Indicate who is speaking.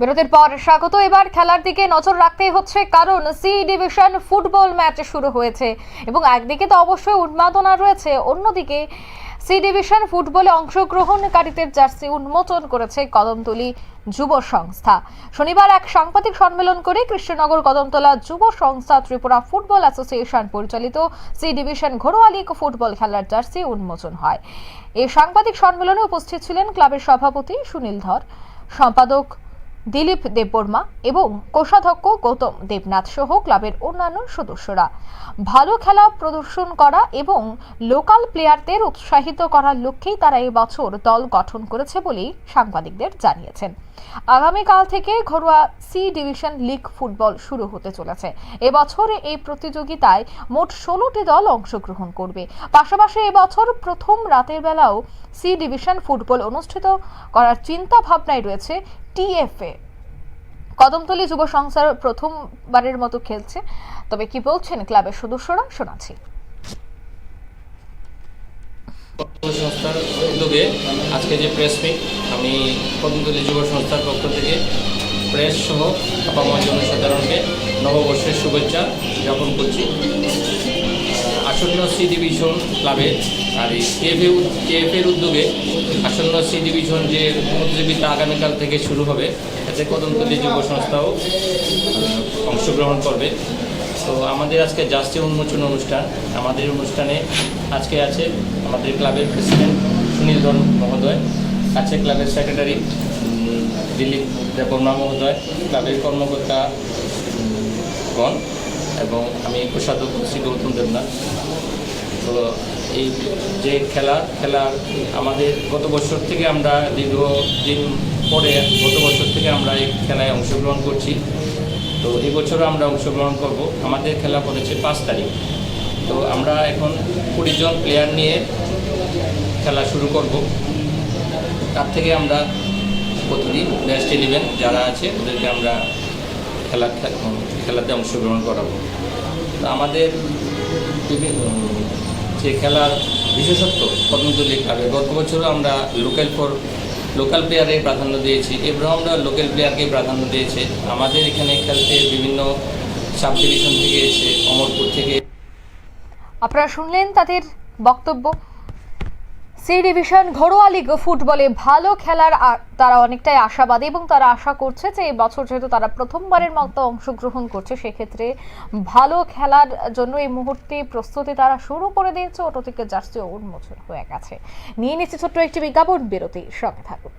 Speaker 1: বিরতির পর স্বাগত। এবার খেলার দিকে নজর রাখতেই হচ্ছে, কারণ সি ডিভিশন ফুটবল ম্যাচ শুরু হয়েছে এবং একদিকে তো অবশ্যই উন্মাদনা রয়েছে, অন্যদিকে সি ডিভিশন ফুটবলে অংশগ্রহণকারীদের জার্সি উন্মোচন করেছে কদমতলী যুব সংস্থা। শনিবার এক সাংবাদিক সম্মেলন করে কৃষ্ণনগর কদমতলা যুব সংস্থা ত্রিপুরা ফুটবল অ্যাসোসিয়েশন পরিচালিত সি ডিভিশন ঘরোয়া লীগ ফুটবল খেলার জার্সি উন্মোচন হয়। এই সাংবাদিক সম্মেলনে উপস্থিত ছিলেন ক্লাবের সভাপতি সুনীল ধর, সম্পাদক দিলীপ দেববর্মা এবং কোষাধ্যক্ষ গৌতম দেবনাথ সহ ক্লাবের অন্যান্য সদস্যরা। ভালো খেলা প্রদর্শন করা এবং লোকাল প্লেয়ারদের উৎসাহিত করার লক্ষ্যেই তারা এই বছর দল গঠন করেছে বলেই সাংবাদিকদের জানিয়েছেন। আগামীকাল থেকে ঘরোয়া সি ডিভিশন লিগ ফুটবল শুরু হতে চলেছে। এবছর এই প্রতিযোগিতায় মোট ষোলোটি দল অংশগ্রহণ করবে। পাশাপাশি এবছর প্রথম রাতের বেলাও সি ডিভিশন ফুটবল অনুষ্ঠিত করার চিন্তা ভাবনায় রয়েছে টিএফএ কদমতলী যুব সংস্থার প্রথমবারের মতো খেলছে। তবে কি বলছেন ক্লাবের সদস্যরা? শোনাচ্ছি।
Speaker 2: সংস্থার উদ্যোগে আজকে যে প্রেস মিট আমি কদমতলী যুব সংস্থার পক্ষ থেকে প্রেস সহ আপাময় জনসাধারণকে নববর্ষের শুভেচ্ছা জ্ঞাপন করছি। আসন্ন সি ডিভিশন ক্লাবের আর এই কেএফএ কেএফের উদ্যোগে আসন্ন সি ডিভিশন যে প্রতিযোগিতা আগামীকাল থেকে শুরু হবে, এতে কদমতলী যুব সংস্থাও অংশগ্রহণ করবে। তো আমাদের আজকে জার্সি উন্মোচন অনুষ্ঠান, আমাদের অনুষ্ঠানে আজকে আছে আমাদের ক্লাবের প্রেসিডেন্ট সুনীল ধর মহোদয়, আছে ক্লাবের সেক্রেটারি দিলীপ দেববর্মা মহোদয়, ক্লাবের কর্মকর্তা গণ। এবং আমি কোষাধ্যক্ষ শ্রী গৌতম দেবনাথ। তো এই যে খেলা খেলার আমাদের গত বছর থেকে আমরা দীর্ঘদিন পরে গত বছর থেকে আমরা এই খেলায় অংশগ্রহণ করছি। তো এই বছরও আমরা অংশগ্রহণ করব। আমাদের খেলা পড়েছে পাঁচ তারিখ। তো আমরা এখন কুড়ি জন প্লেয়ার নিয়ে খেলা শুরু করব। তার থেকে আমরা প্রতিদিন বেস্ট ইলেভেন যারা আছে, ওদেরকে আমরা খেলা খেলাতে অংশগ্রহণ করাবো। তো আমাদের যে খেলার বিশেষত্ব কদমতলী ক্লাবে গত বছরও আমরা লোকাল ফর লোকাল প্লেয়ারে প্রাধান্য দিয়েছি। এবারও আমরা লোকাল প্লেয়ারকে প্রাধান্য দিয়েছি। আমাদের এখানে খেলতে বিভিন্ন সাব ডিভিশন থেকে এসে, অমরপুর থেকে
Speaker 1: আপনারা শুনলেন তাদের বক্তব্য। সি ডিভিশন ঘরোয়া লিগ ফুটবলে ভালো খেলার তারা অনেকটাই আশাবাদী এবং তারা আশা করছে যে বছর যেহেতু তারা প্রথমবারের মতো অংশগ্রহণ করছে, সেক্ষেত্রে ভালো খেলার জন্য এই মুহূর্তে প্রস্তুতি তারা শুরু করে দিয়েছে। অটো থেকে জার্সি উন্মোচন হয়ে গেছে। নিয়ে নিচ্ছে ছোট্ট একটি বিজ্ঞাপন। বিরতি সঙ্গে থাকুন।